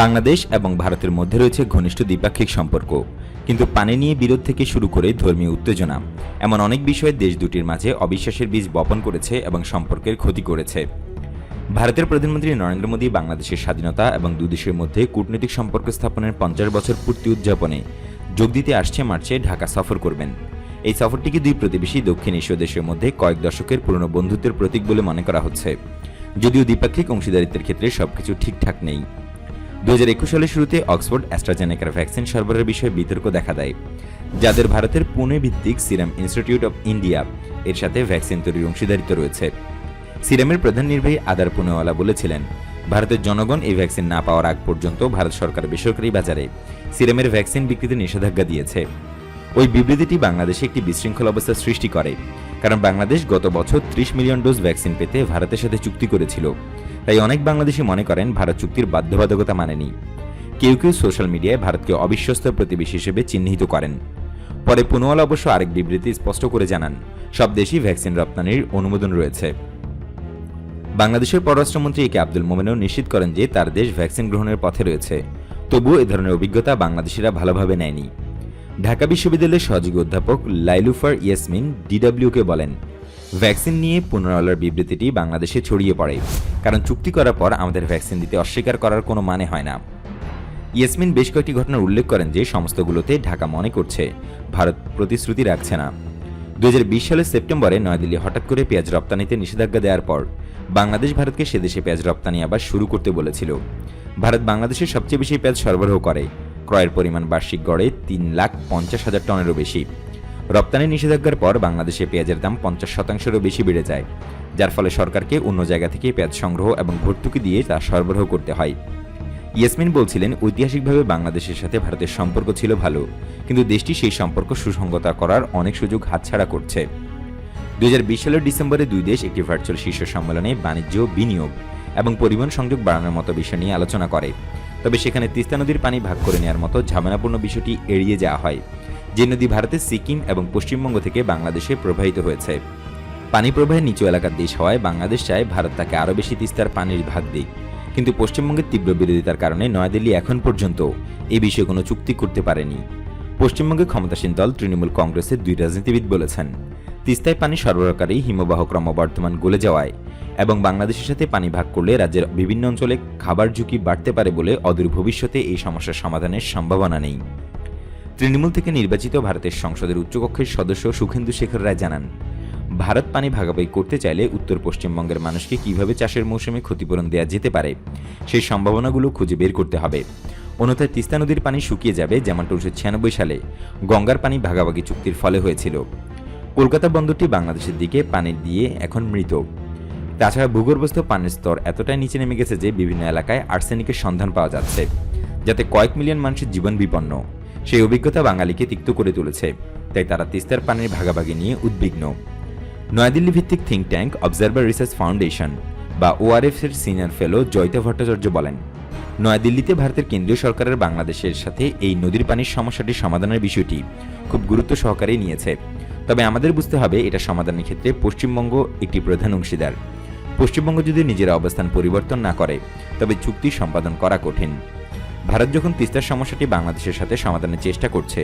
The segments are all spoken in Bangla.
বাংলাদেশ এবং ভারতের মধ্যে রয়েছে ঘনিষ্ঠ দ্বিপাক্ষিক সম্পর্ক। কিন্তু পানি নিয়ে বিরোধ থেকে শুরু করে ধর্মীয় উত্তেজনা, এমন অনেক বিষয়ে দেশ দুটির মাঝে অবিশ্বাসের বীজ বপন করেছে এবং সম্পর্কের ক্ষতি করেছে। ভারতের প্রধানমন্ত্রী নরেন্দ্র মোদী বাংলাদেশের স্বাধীনতা এবং দুদেশের মধ্যে কূটনৈতিক সম্পর্ক স্থাপনের পঞ্চাশ বছর পূর্তি উদযাপনে যোগ দিতে আসছে মার্চে ঢাকা সফর করবেন। এই সফরটিকে দুই প্রতিবেশী দক্ষিণ এশীয় দেশের মধ্যে কয়েক দশকের পুরনো বন্ধুত্বের প্রতীক বলে মনে করা হচ্ছে। যদিও দ্বিপাক্ষিক অংশীদারিত্বের ক্ষেত্রে সবকিছু ঠিকঠাক নেই। দু হাজার একুশ সালের শুরুতে অক্সফোর্ড অ্যাস্ট্রাজেনেকার ভ্যাকসিন সরবরাহের বিষয়ে বিতর্ক দেখা দেয়, যাদের ভারতের পুনে ভিত্তিক সিরাম ইনস্টিটিউট অব ইন্ডিয়া এর সাথে ভ্যাকসিন তৈরির অংশীদারিত্ব রয়েছে। সিরামের প্রধান নির্বাহী আদার পুনেওয়ালা বলেছিলেন, ভারতের জনগণ এই ভ্যাকসিন না পাওয়ার আগ পর্যন্ত ভারত সরকার বেসরকারি বাজারে সিরামের ভ্যাকসিন বিক্রিতে নিষেধাজ্ঞা দিয়েছে। ওই বিবৃতিটি বাংলাদেশে একটি বিশৃঙ্খল অবস্থা সৃষ্টি করে, কারণ বাংলাদেশ গত বছর ত্রিশ মিলিয়ন ডোজ ভ্যাকসিন পেতে ভারতের সাথে চুক্তি করেছিল। তাই অনেক বাংলাদেশি মনে করেন ভারত চুক্তির বাধ্যবাধকতা মানেনি। কেউ কেউ সোশ্যাল মিডিয়ায় ভারতকে অবিশ্বস্ত প্রতিবেশী হিসেবে চিহ্নিত করেন। পরে পুনওয়ালা অবশ্য আরেক বিবৃতি স্পষ্ট করে জানান, সব দেশই ভ্যাকসিন রপ্তানির অনুমোদন রয়েছে। বাংলাদেশের পররাষ্ট্রমন্ত্রী একে আব্দুল মোমেনও নিশ্চিত করেন যে তার দেশ ভ্যাকসিন গ্রহণের পথে রয়েছে। তবুও এ ধরনের অভিজ্ঞতা বাংলাদেশিরা ভালোভাবে নেয়নি। ঢাকা বিশ্ববিদ্যালয়ের সহযোগী অধ্যাপক লাইলুফার ইয়াসমিন ডিডব্লিউকে বলেন ভ্যাকসিন নিয়ে পুনরালার বিবৃতিটি বাংলাদেশে ছড়িয়ে পড়ে, কারণ চুক্তি করার পর আমাদের ভ্যাকসিন দিতে অস্বীকার করার কোনো মানে হয় না। ইয়াসমিন বেশ কয়েকটি ঘটনার উল্লেখ করেন যে সমস্তগুলোতে ঢাকা মনে করছে ভারত প্রতিশ্রুতি রাখছে না। দু হাজার বিশ সালের সেপ্টেম্বরে নয়াদিল্লি হঠাৎ করে পেঁয়াজ রপ্তানিতে নিষেধাজ্ঞা দেওয়ার পর বাংলাদেশ ভারতকে সে দেশে পেঁয়াজ রপ্তানি আবার শুরু করতে বলেছিল। ভারত বাংলাদেশের সবচেয়ে বেশি পেঁয়াজ সরবরাহ করে, ক্রয়ের পরিমাণ বার্ষিক গড়ে তিন লাখ পঞ্চাশ হাজার টনেরও বেশি। রপ্তানি নিষেধাজ্ঞার পর বাংলাদেশে পেঁয়াজের দাম পঞ্চাশ শতাংশেরও বেশি বেড়ে যায়, যার ফলে সরকারকে অন্য জায়গা থেকে পেঁয়াজ সংগ্রহ এবং ভর্তুকি দিয়ে তা সরবরাহ করতে হয়। ইয়াসমিন বলছিলেন, ঐতিহাসিকভাবে বাংলাদেশের সাথে ভারতের সম্পর্ক ছিল ভালো, কিন্তু দেশটি সেই সম্পর্ক সুসংগতা করার অনেক সুযোগ হাতছাড়া করছে। দুই হাজার বিশ সালের ডিসেম্বরে দুই দেশ একটি ভার্চুয়াল শীর্ষ সম্মেলনে বাণিজ্য, বিনিয়োগ এবং পরিবহন সংযোগ বাড়ানোর মতো বিষয় নিয়ে আলোচনা করে। তবে সেখানে তিস্তা নদীর পানি ভাগ করে নেওয়ার মতো ঝামেলাপূর্ণ বিষয়টি এড়িয়ে যাওয়া হয়। যে নদী ভারতের সিকিম এবং পশ্চিমবঙ্গ থেকে বাংলাদেশে প্রবাহিত হয়েছে। পানি প্রবাহের নিচু এলাকার দেশ হওয়ায় বাংলাদেশ চায় ভারত তাকে আরও বেশি তিস্তার পানির ভাগ দিক। কিন্তু পশ্চিমবঙ্গের তীব্র বিরোধিতার কারণে নয়াদিল্লি এখন পর্যন্ত এ বিষয়ে কোনো চুক্তি করতে পারেনি। পশ্চিমবঙ্গে ক্ষমতাসীন দল তৃণমূল কংগ্রেসের দুই রাজনীতিবিদ বলেছেন, তিস্তায় পানি সরবরাহকারী হিমবাহ ক্রমবর্ধমান গলে যাওয়ায় এবং বাংলাদেশের সাথে পানি ভাগ করলে রাজ্যের বিভিন্ন অঞ্চলে খাবার ঝুঁকি বাড়তে পারে বলে অদূর ভবিষ্যতে এই সমস্যার সমাধানের সম্ভাবনা নেই। তৃণমূল থেকে নির্বাচিত ভারতের সংসদের উচ্চকক্ষের সদস্য সুখেন্দু শেখর রায় জানান, ভারত পানি ভাগাভাগি করতে চাইলে উত্তর পশ্চিমবঙ্গের মানুষকে কীভাবে চাষের মৌসুমে ক্ষতিপূরণ দেওয়া যেতে পারে, সেই সম্ভাবনাগুলো খুঁজে বের করতে হবে। অন্যথায় তিস্তা নদীর পানি শুকিয়ে যাবে, যেমনটা উনিশশো ছিয়ানব্বই সালে গঙ্গার পানি ভাগাভাগি চুক্তির ফলে হয়েছিল। কলকাতা বন্দরটি বাংলাদেশের দিকে পানি দিয়ে এখন মৃত। তাছাড়া ভূগর্ভস্থ পানির স্তর এতটাই নিচে নেমে গেছে যে বিভিন্ন এলাকায় আর্সেনিকের সন্ধান পাওয়া যাচ্ছে, যাতে কয়েক মিলিয়ন মানুষের জীবন বিপন্ন। সেই অভিজ্ঞতা বাঙালিকে তিক্ত করে তুলেছে, তাই তারা তিস্তার পানির ভাগাভাগি নিয়ে উদ্বিগ্ন। নয়াদিল্লি ভিত্তিক think tank Observer Research Foundation বা ওআরএফ এর সিনিয়র ফেলো জয়িতা ভট্টাচার্য বলেন, নয়াদিল্লিতে ভারতের কেন্দ্রীয় সরকারের বাংলাদেশের সাথে এই নদীর পানির সমস্যাটি সমাধানের বিষয়টি খুব গুরুত্ব সহকারে নিয়েছে। তবে আমাদের বুঝতে হবে এটা সমাধানের ক্ষেত্রে পশ্চিমবঙ্গ একটি প্রধান অংশীদার। পশ্চিমবঙ্গ যদি নিজের অবস্থান পরিবর্তন না করে, তবে চুক্তি সম্পাদন করা কঠিন। ভারত যখন তিস্তার সমস্যাটি বাংলাদেশের সাথে সমাধানের চেষ্টা করছে,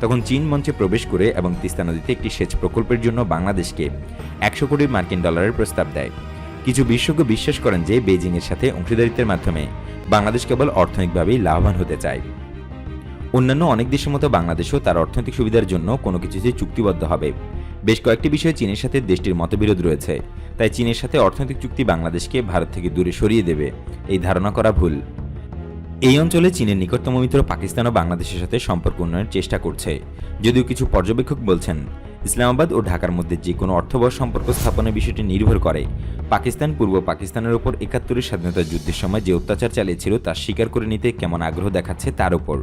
তখন চীন মঞ্চে প্রবেশ করে এবং তিস্তা নদীতে একটি সেচ প্রকল্পের জন্য বাংলাদেশকে একশো কোটি মার্কিন ডলারের প্রস্তাব দেয়। কিছু বিশেষজ্ঞ বিশ্বাস করেন যে বেজিংয়ের সাথে অংশীদারিত্বের মাধ্যমে বাংলাদেশ কেবল অর্থনৈতিকভাবেই লাভবান হতে চায়। অন্যান্য অনেক দেশের মতো বাংলাদেশও তার অর্থনৈতিক সুবিধার জন্য কোনো কিছুতে চুক্তিবদ্ধ হবে। বেশ কয়েকটি বিষয়ে চীনের সাথে দেশটির মতবিরোধ রয়েছে, তাই চীনের সাথে অর্থনৈতিক চুক্তি বাংলাদেশকে ভারত থেকে দূরে সরিয়ে দেবে, এই ধারণা করা ভুল। এই অঞ্চলে চীনের নিকটতম মিত্র পাকিস্তান ও বাংলাদেশের সাথে সম্পর্ক উন্নয়নের চেষ্টা করছে। যদিও কিছু পর্যবেক্ষক বলছেন, ইসলামাবাদ ও ঢাকার মধ্যে যে কোনো অর্থবহ সম্পর্ক স্থাপনের বিষয়টি নির্ভর করে। পাকিস্তান পূর্ব পাকিস্তানের ওপর একাত্তরের স্বাধীনতা যুদ্ধের সময় যে অত্যাচার চালিয়েছিল তা স্বীকার করে নিতে কেমন আগ্রহ দেখাচ্ছে তার উপর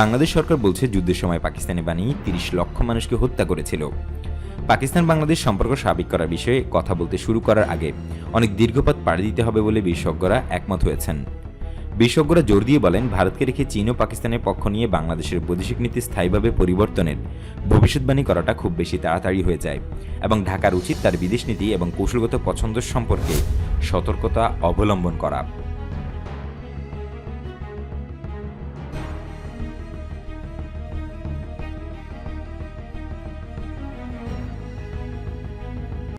বাংলাদেশ সরকার বলছে, যুদ্ধের সময় পাকিস্তানি বাহিনী তিরিশ লক্ষ মানুষকে হত্যা করেছিল। পাকিস্তান বাংলাদেশ সম্পর্ক স্বাভাবিক করার বিষয়ে কথা বলতে শুরু করার আগে অনেক দীর্ঘপথ পাড়ি দিতে হবে বলে বিশেষজ্ঞরা একমত হয়েছেন। বিশেষজ্ঞরা জোর দিয়ে বলেন, ভারতকে রেখে চীন ও পাকিস্তানের পক্ষ নিয়ে বাংলাদেশের বৈদেশিক নীতি স্থায়ীভাবে পরিবর্তনের ভবিষ্যৎবাণী করাটা খুব বেশি তাড়াতাড়ি হয়ে যায় এবং ঢাকার উচিত তার বিদেশ নীতি এবং কৌশলগত পছন্দ সম্পর্কে সতর্কতা অবলম্বন করা।